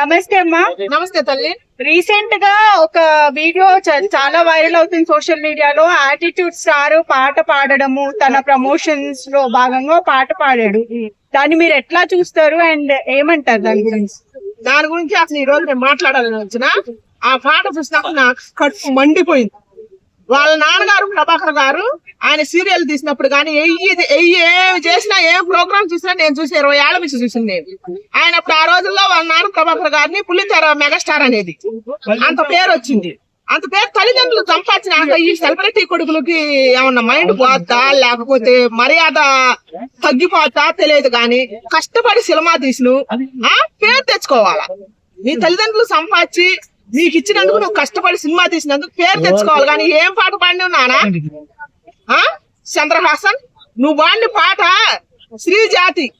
నమస్తే అమ్మా. నమస్తే తల్లి. రీసెంట్గా ఒక వీడియో చాలా వైరల్ అవుతుంది సోషల్ మీడియాలో. యాటిట్యూడ్ స్టార్ పాట పాడడము తన ప్రమోషన్స్లో భాగంగా పాట పాడాడు. దాన్ని మీరు ఎట్లా చూస్తారు అండ్ ఏమంటారు దాని గురించి? దాని గురించి అసలు ఈ రోజు నేను మాట్లాడాలని వచ్చిన ఆ పాట చూసినప్పుడు నాకు కడుపు మండిపోయింది. వాళ్ళ నాన్నగారు ప్రభాకర్ గారు ఆయన సీరియల్ తీసినప్పుడు కానీ ఏది ఏ చేసినా ఏ ప్రోగ్రామ్ చూసినా నేను చూసి ఇరవై ఏళ్ళ నుంచి చూసింది నేను. ఆయన అప్పుడు ఆ రోజుల్లో వాళ్ళ నాన్న ప్రభాకర్ గారిని పుల్లితెర మెగాస్టార్ అనేది. అంత పేరు వచ్చింది. అంత పేరు తల్లిదండ్రులు సంపాదించిన ఈ సెలబ్రిటీ కొడుకులకి ఏమన్నా మైండ్ పోద్దా లేకపోతే మర్యాద తగ్గిపోతా తెలియదు కానీ కష్టపడి సినిమా తీసిన ఆ పేరు తెచ్చుకోవాలా. నీ తల్లిదండ్రులు సంపాదించి నీకు ఇచ్చినందుకు నువ్వు కష్టపడి సినిమా తీసినందుకు పేరు తెచ్చుకోవాలి. కానీ ఏం పాట పాడినావు నానా? ఆ? చంద్రహాసన్? నువ్వు వాడిన పాట శ్రీజాతి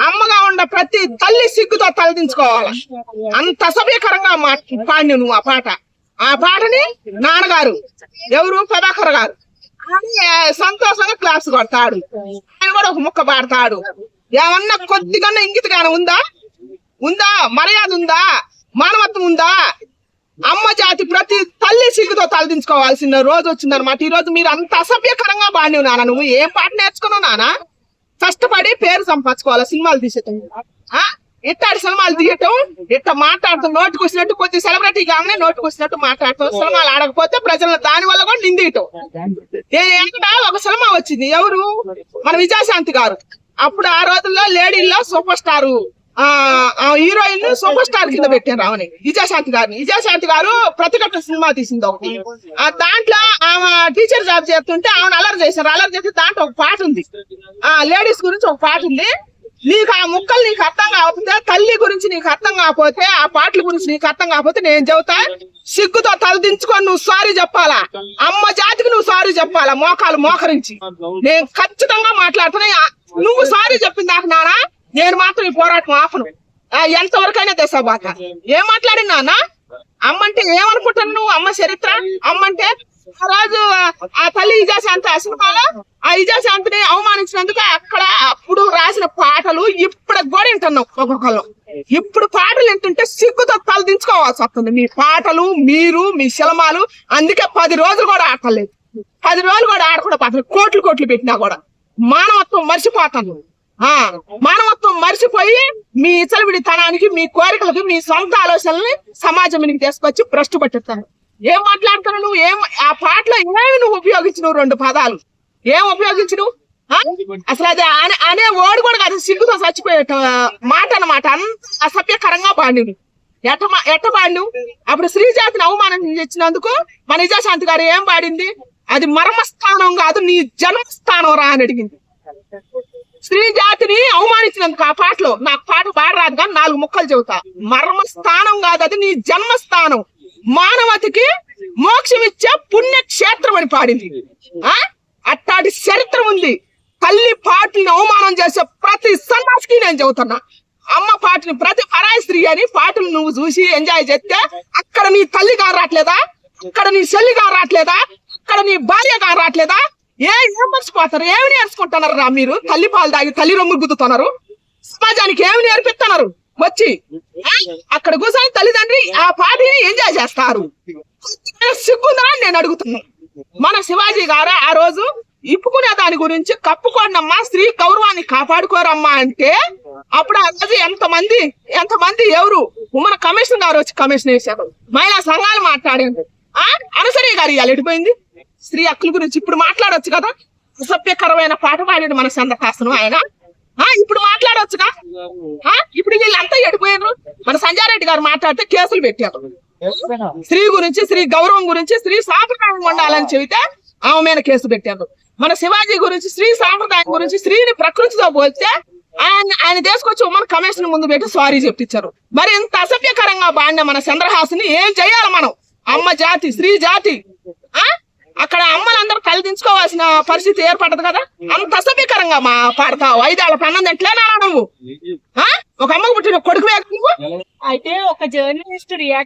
అమ్మగా ఉన్న ప్రతి తల్లి సిగ్గుతో తలదించుకోవాలి అంత అసభ్యకరంగా పాడినావు నువ్వు ఆ పాట. ఆ పాటని నాన్నగారు ఎవరు? ప్రభాకర్ గారు. సంతోషంగా క్లాస్ కొడతాడు. ఆయన కూడా ఒక ముక్క పాడతాడు. ఏమన్నా కొద్దిగా ఇంగితగానే ఉందా? ఉందా? మర్యాద ఉందా? మానవత్వం ఉందా? అమ్మ జాతి ప్రతి తల్లి సిగ్గుతో తలదించుకోవాల్సిన రోజు వచ్చిందనమాట ఈ రోజు మీరు అంత అసభ్యకరంగా బాడినవు నాన్న. నువ్వు ఏం పాట నేర్చుకున్నావు నాన్న? కష్టపడి పేరు సంపాదించుకోవాలి సినిమాలు తీసేటం. ఆ? ఇట్టాడి సినిమాలు తీయటం? ఇట్ట మాట్లాడతాం నోటుకు వచ్చినట్టు కొద్ది సెలబ్రిటీ కాగానే నోటుకు వచ్చినట్టు మాట్లాడతాం సినిమాలు ఆడకపోతే ప్రజలు దాని వల్ల కూడా నిందియటం. ఎక్కడ ఒక సినిమా వచ్చింది. ఎవరు? మన విజయశాంతి గారు. అప్పుడు ఆ రోజుల్లో లేడీల్లో సూపర్ స్టార్ ఆ ఆ హీరోయిన్ సూపర్ స్టార్ కింద పెట్టారు ఆమెని విజయశాంతి గారిని. విజయశాంతి గారు ప్రతిఘటన సినిమా తీసింది ఒకటి. ఆ దాంట్లో ఆమె టీచర్ జాబ్ చేస్తుంటే ఆమెను అలర్ చేశారు. అలర్ చేస్తే దాంట్లో ఒక పాట ఉంది. ఆ లేడీస్ గురించి ఒక పాట ఉంది. నీకు ఆ ముక్కలు నీకు అర్థం కాకపోతే తల్లి గురించి నీకు అర్థం కాకపోతే ఆ పాటల గురించి నీకు అర్థం కాకపోతే నేను చెబుతా సిగ్గుతో తలదించుకొని నువ్వు సారీ చెప్పాలా? అమ్మ జాతికి నువ్వు సారీ చెప్పాలా? మోకాలు మోకరించి. నేను ఖచ్చితంగా మాట్లాడుతున్నా. నువ్వు సారీ చెప్పింది నాకు నానా? నేను మాత్రం ఈ పోరాటం ఆపను. ఆ, ఎంతవరకైనా బాక ఏం మాట్లాడినా అమ్మంటే ఏమనుకుంటాను నువ్వు? అమ్మ చరిత్ర? అమ్మంటే ఆ రోజు ఆ తల్లి ఇజాశాంతి అసలు ఆ ఇజాశాంతిని అవమానించినందుకు అక్కడ అప్పుడు రాసిన పాటలు ఇప్పుడు కూడా వింటున్నావు ఒక్కొక్కరు ఇప్పుడు పాటలు వింటుంటే సిగ్గుతో తలదించుకోవాల్సి వస్తుంది. మీ పాటలు మీరు మీ సినిమాలు అందుకే పది రోజులు కూడా ఆడలేదు పది రోజులు కూడా ఆడకుండా పాటలు కోట్లు కోట్లు పెట్టినా కూడా మానవత్వం మర్చిపోతాను. ఆ మానవత్వం మర్చిపోయి మీ ఇచ్చలవిడి తనానికి మీ కోరికలకు మీ సొంత ఆలోచనల్ని సమాజం తీసుకొచ్చి భ్రష్టు పట్టిస్తారు. ఏం మాట్లాడుతున్నావు నువ్వు? ఏం ఆ పాటలో ఏమి నువ్వు ఉపయోగించినవు రెండు పదాలు? ఏం ఉపయోగించినవు? అసలు అది అనే అనే ఓడి కూడా కాదు సిగ్గుతో చచ్చిపోయే మాట అన్నమాట. అంత అసభ్యకరంగా పాడిను ఎట్ట ఎట్ట పాడిను అప్పుడు శ్రీజాతిని అవమానం ఇచ్చినందుకు మన నిజాశాంతి గారు ఏం పాడింది? అది మర్మస్థానం కాదు నీ జన్మస్థానం రా అని అడిగింది. స్త్రీ జాతిని అవమానించినందుకు ఆ పాటలో నాకు పాట పాడరాదు కానీ నాలుగు ముక్కలు చెబుతా. మర్మ స్థానం కాదు అది నీ జన్మస్థానం. మానవతికి మోక్షమిచ్చే పుణ్యక్షేత్రం అని పాడింది. ఆ? అట్టాటి చరిత్ర ఉంది. తల్లి పాటని అవమానం చేసే ప్రతి సన్నాసికి నేను చెబుతున్నా. అమ్మ పాటని ప్రతి పరాయి స్త్రీ అని పాటలు నువ్వు చూసి ఎంజాయ్ చేస్తే అక్కడ నీ తల్లి గారు రావట్లేదా? అక్కడ నీ చెల్లి గారు రావట్లేదా? అక్కడ నీ భార్య గారు రావట్లేదా? ఏ ఏం మర్చిపోతారు ఏమి నేర్చుకుంటున్నారు రా మీరు? తల్లి పాలు తాగి తల్లి రొమ్ములు గుద్దుతున్నారు. సమాజానికి ఏమి నేర్పిస్తున్నారు? వచ్చి అక్కడ కూర్చొని తల్లిదండ్రి ఆ పాటని ఎంజాయ్ చేస్తారు. సిగ్గుందా అని నేను అడుగుతున్నా. మన శివాజీ గారు ఆ రోజు ఇప్పుకునే దాని గురించి కప్పుకోండమ్మా స్త్రీ గౌరవాన్ని కాపాడుకోరమ్మా అంటే అప్పుడు ఆ రోజు ఎంత మంది ఎంత మంది ఎవరు? మన కమిషన్ గారు వచ్చి కమిషన్ వేశారు మహిళా సంఘాలు మాట్లాడింది ఆ? అనసరి గారు ఇవాళ ఎడిపోయింది స్త్రీ హక్కుల గురించి ఇప్పుడు మాట్లాడొచ్చు కదా? అసభ్యకరమైన పాట పాడాడు మన సందకాసను ఆయన. ఆ ఇప్పుడు మాట్లాడొచ్చుగా? ఆ ఇప్పుడు వీళ్ళంతా ఎడిపోయారు మన సంజారెడ్డి గారు మాట్లాడితే కేసులు పెట్టారు. స్త్రీ గురించి స్త్రీ గౌరవం గురించి స్త్రీ సాంప్రదాయం ఉండాలని చెబితే ఆమె మీద కేసు పెట్టారు. మన శివాజీ గురించి స్త్రీ సాంప్రదాయం గురించి స్త్రీని ప్రకృతితో పోల్స్తే ఆయన ఆయన తీసుకొచ్చి ఉమ్మన్ కమిషన్ ముందు పెట్టి సారీ చెప్పించారు. మరి ఇంత అసభ్యకరంగా బాడిన మన చంద్రహాసుని ఏం చేయాలి మనం? అమ్మ జాతి స్త్రీ జాతి. ఆ? అక్కడ అమ్మలందరూ కలిదించుకోవాల్సిన పరిస్థితి ఏర్పడదు కదా? అంత అసభ్యకరంగా మా పాడతావు. ఐదేళ్ళ పన్నం ఎట్లేనా నువ్వు? ఆ? ఒక అమ్మకు పుట్టిన కొడుకు నువ్వు? అయితే ఒక జర్నలిస్ట్ రియాక్ట్